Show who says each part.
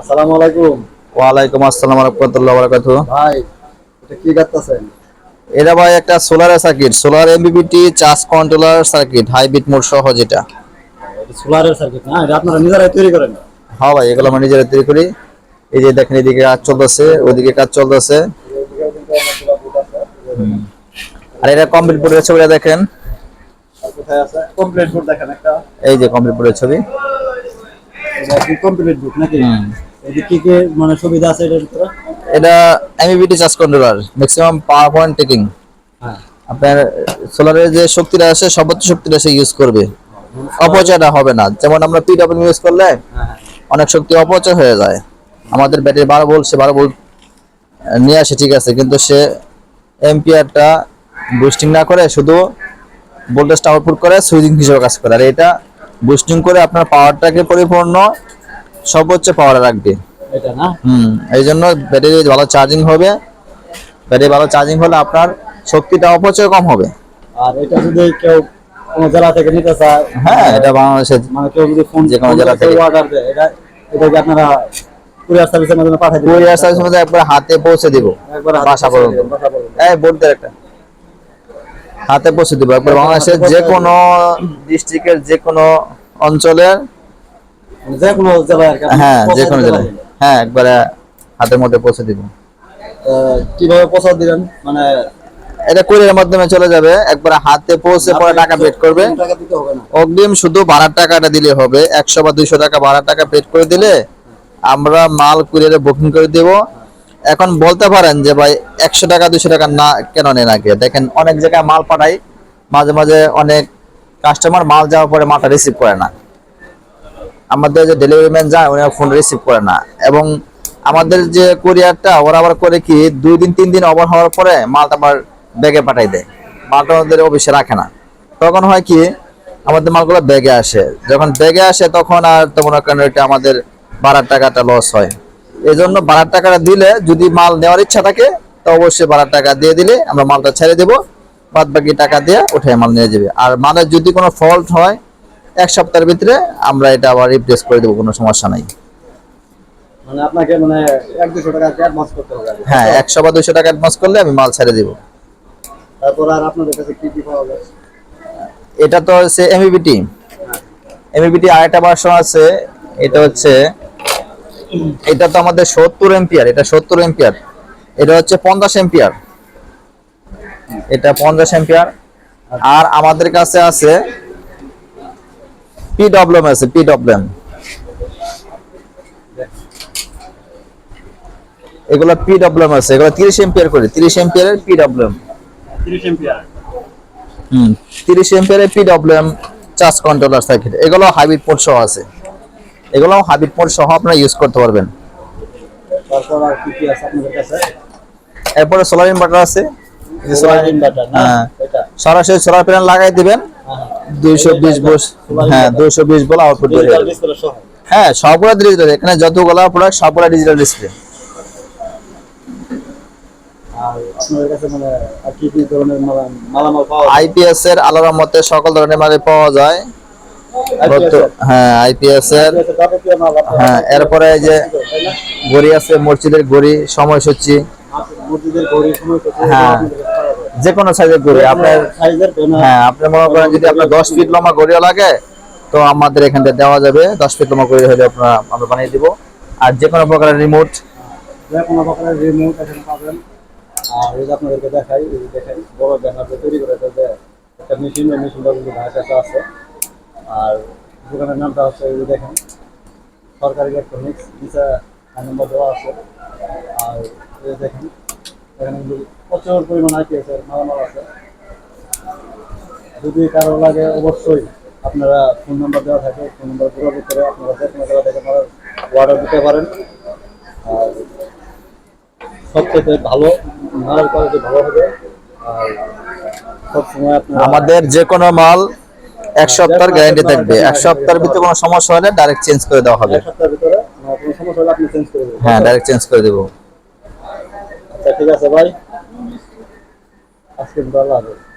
Speaker 1: আসসালামু আলাইকুম।
Speaker 2: ওয়ালাইকুম আসসালাম রহমতুল্লাহ বারাকাতু
Speaker 1: ভাই এটা কি করতেছেন
Speaker 2: এটা ভাই একটা solar circuit solar MPPT charge controller circuit high bit mode সহ যেটা।
Speaker 1: সোলারের সার্কিট না? এটা আপনারা নিজেরাই তৈরি করেন।
Speaker 2: হ্যাঁ ভাই এগুলো আমরা নিজেরা তৈরি করি। এই যে দেখেন এদিকে কাজ চলতেছে ওইদিকে কাজ চলতেছে। আর এটা কমপ্লিট বোর্ডের ছবিটা দেখেন।
Speaker 1: কোথায় আছে? কমপ্লিট বোর্ড দেখেন একটা।
Speaker 2: এই যে কমপ্লিট বোর্ডের ছবি।
Speaker 1: কমপ্লিট বোর্ড নাকি? কি কি মানে সুবিধা আছে এটার ভিতরে?
Speaker 2: এটা MPPT charge controller maximum power point tracking
Speaker 1: হ্যাঁ।
Speaker 2: আপনার সোলারের যে শক্তিটা সর্বোচ্চ শক্তিটা সে ইউজ করবে। অপচয়টা হবে না। যেমন আমরা পিডব্লিউ ইউজ করলে
Speaker 1: হ্যাঁ
Speaker 2: অনেক শক্তি অপচয় হয়ে যায়। আমাদের ব্যাটারি বারো ভোল্ট সে বারো ভোল্ট নিয়ে আসে ঠিক আছে। কিন্তু সে এম্পিয়ারটা বুস্টিং না করে শুধু ভোল্টেজটা আউটপুট করে সুইচিং হিসেবে কাজ করে। আর এটা বুস্টিং করে আপনার পাওয়ারটাকে পরিপূর্ণ সর্বোচ্চ পাওয়ার রাখবে।
Speaker 1: এটা না?
Speaker 2: হুম এই জন্য ব্যাটারি ভালো চার্জিং হবে। ব্যাটারি ভালো চার্জিং হলে আপনার শক্তিটা অপচয় কম হবে।
Speaker 1: আর এটা যদি কেউ কোনো জেলা থেকে নিতে চায়
Speaker 2: হ্যাঁ এটা বাংলাদেশে
Speaker 1: মানে কেউ যদি ফোন
Speaker 2: যে কোনো জেলা থেকে।
Speaker 1: অর্ডার দেয় এটা এটা কি আপনারা কুরিয়ার সার্ভিসের মাধ্যমে পাঠিয়ে দিবেন?
Speaker 2: কুরিয়ার সার্ভিসের মধ্যে একবার হাতে পৌঁছে দিব।
Speaker 1: একবার
Speaker 2: বাসা পর্যন্ত।
Speaker 1: বাসা পর্যন্ত।
Speaker 2: এই বোর্ড একটা। হাতে পৌঁছে দিব। একবার বাংলাদেশের যে কোনো ডিস্ট্রিক্টের যে কোনো অঞ্চলের
Speaker 1: যে কোনো জেলায় আপনি
Speaker 2: হ্যাঁ যে কোনো জেলায়। হ্যাঁ একবারে হাতের মধ্যে পৌঁছে দিব।
Speaker 1: কীভাবে পৌঁছা দিবেন? মানে
Speaker 2: এটা কুরিয়ারের মাধ্যমে চলে যাবে। একবার হাতে পৌঁছে পরে টাকা পেড করবে। অগ্রিম শুধু ভাড়ার টাকাটা দিলে হবে। একশো বা দুইশো টাকা ভাড়ার টাকা পেড করে দিলে আমরা মাল কুরিয়ারে বুকিং করে দেব। এখন বলতে পারেন যে ভাই একশো টাকা, দুশো টাকা না কেন নেন আগে? দেখেন, অনেক জায়গায় মাল পাঠাই, মাঝে মাঝে অনেক কাস্টমার মাল যাওয়ার পরে মালটা রিসিভ করে না। আমাদের যে ডেলিভারি ম্যান যায়, উনি ফোন রিসিভ করে না। এবং আমাদের যে কুরিয়ারটা ওরা আবার করে কি, দুই দিন, তিন দিন ওভার হওয়ার পরে মালটা আবার ব্যাগে পাঠাই দেয়। মালটা আমাদের অফিসে রাখে না। তখন হয় কি, আমাদের মালগুলো ব্যাগে আসে। যখন ব্যাগে আসে, তখন আর তো মনে করেন ওইটা আমাদের ভাড়ার টাকাটা লস হয়। এই জন্য ভাড়ার টাকাটা দিলে যদি মাল নেওয়ার ইচ্ছা থাকে তো অবশ্যই ভাড়ার টাকা দিয়ে দিলে আমরা মালটা ছেড়ে দেবো। বাদ বাকি টাকা দিয়ে উঠে মাল নিয়ে যাবে। আর মালের যদি কোনো ফল্ট হয় এক সপ্তাহের ভিতরে আমরা এটা আবার রিপ্লেস করে দেবো কোনো সমস্যা নাই।
Speaker 1: মানে আপনাকে মানে এক দুশো টাকা অ্যাডভান্স করতে হবে
Speaker 2: হ্যাঁ একশো বা দুইশো টাকা অ্যাডভান্স করলে আমি মাল ছেড়ে দিব।
Speaker 1: তারপর আর আপনাদের কাছে কি কি পাওয়া যায়?
Speaker 2: এটা তো হচ্ছে এমবিবিটি এমবিবিটি আরেকটা ভার্সন আছে এটা হচ্ছে এটা তো আমাদের সত্তর এম্পিয়ার এটা সত্তর এম্পিয়ার এটা হচ্ছে পঞ্চাশ এম্পিয়ার এটা পঞ্চাশ এম্পিয়ার আর আমাদের কাছে আছে পিডব্লিউএম আছে পিডব্লিউএম এগুলো পিডব্লিউএম আছে এগুলো তিরিশ এম্পিয়ার করে তিরিশ এম্পিয়ারের পিডব্লিউএম
Speaker 1: তিরিশ এমপিআর
Speaker 2: হুম তিরিশ এম্পিয়ারের পিডব্লিউএম চার্জ কন্ট্রোলার সার্কিট এগুলো হাইব্রিড পোর্ট সহ আছে। এগুলো হাইব্রিড পোর্ট সহ আপনারা ইউজ করতে পারবেন। এরপরে সোলার ইনভার্টার আছে। হ্যাঁ। সরাসরি সোলার প্যানেল লাগাই দিবেন।
Speaker 1: হ্যাঁ
Speaker 2: দুইশো বিশ বোস হ্যাঁ দুইশো বিশ বল আউটপুট
Speaker 1: ডিজিটাল ডিসপ্লে
Speaker 2: হ্যাঁ সবগুলো ডিজিটাল এখানে যতগুলো প্রোডাক্ট সবগুলো ডিজিটাল ডিসপ্লে
Speaker 1: মানে
Speaker 2: আইপিএস এর আলাদার মতে সকল ধরনের মাল পাওয়া যায়। হ্যাঁ আইপিএস এর। হ্যাঁ এরপরে যে? ঘড়ি আছে মসজিদের ঘড়ি সময়সূচি। হ্যাঁ। যে কোনো সাইজের ঘড়ি আপনার হ্যাঁ আপনি মনে করেন যদি আপনার দশ ফিট লম্বা ঘড়িও লাগে তো আমাদের এখান থেকে দেওয়া যাবে। দশ ফিট লম্বা ঘড়ি হলে আপনার আমরা বানিয়ে দিব। আর যে কোনো প্রকারের রিমোট
Speaker 1: যে কোনো প্রকারের রিমোট এখানে পাবেন। আর এই যে আপনাদেরকে দেখাই দেখাই বড় ব্যানার তৈরি করে একটা মেশিন মেশিনটা কিন্তু ভাইয়ের কাছে আছে। আর দোকানের নামটা হচ্ছে, এই দেখেন, সরকারি ইলেকট্রনিক্স নিচে নম্বর দেওয়া আছে। আর এই দেখেন, এখানে প্রচুর পরিমাণ আইপিএস এর মালামাল আছে। যদি কারও লাগে, অবশ্যই আপনারা ফোন নাম্বার দেওয়া থাকে ফোন নাম্বার যোগাযোগ করে আপনারা যে কোনো জায়গা থেকে অর্ডার দিতে পারেন। আর সবচেয়ে ভালো, মালের কোয়ালিটি ভালো হবে। আর সবসময় আপনার
Speaker 2: আমাদের যে কোনো মাল এক সপ্তাহের গ্যারান্টি থাকবে। এক সপ্তাহের ভিতরে কোনো সমস্যা হলে ডাইরেক্ট চেঞ্জ করে দেওয়া হবে। হ্যাঁ ডাইরেক্ট চেঞ্জ করে দেবো।
Speaker 1: আচ্ছা ঠিক আছে ভাই। আজকে হাফেজ